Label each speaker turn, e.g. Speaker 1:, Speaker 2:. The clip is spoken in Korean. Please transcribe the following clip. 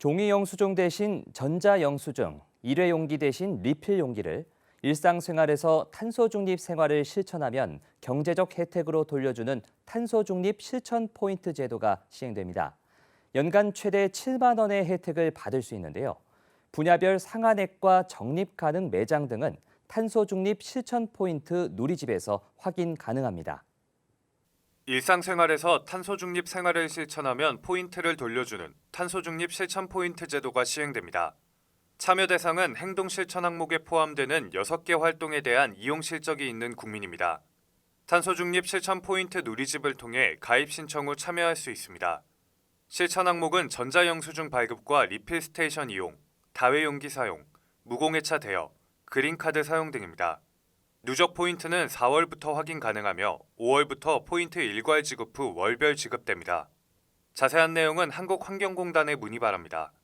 Speaker 1: 종이 영수증 대신 전자 영수증, 일회용기 대신 리필 용기를 일상생활에서 탄소 중립 생활을 실천하면 경제적 혜택으로 돌려주는 탄소 중립 실천 포인트 제도가 시행됩니다. 연간 최대 7만 원의 혜택을 받을 수 있는데요. 분야별 상한액과 적립 가능 매장 등은 탄소 중립 실천 포인트 누리집에서 확인 가능합니다.
Speaker 2: 일상생활에서 탄소 중립 생활을 실천하면 포인트를 돌려주는 탄소 중립 실천 포인트 제도가 시행됩니다. 참여 대상은 행동 실천 항목에 포함되는 6개 활동에 대한 이용 실적이 있는 국민입니다. 탄소 중립 실천 포인트 누리집을 통해 가입 신청 후 참여할 수 있습니다. 실천 항목은 전자영수증 발급과 리필 스테이션 이용, 다회용기 사용, 무공해차 대여, 그린카드 사용 등입니다. 누적 포인트는 4월부터 확인 가능하며 5월부터 포인트 일괄 지급 후 월별 지급됩니다. 자세한 내용은 한국환경공단에 문의 바랍니다.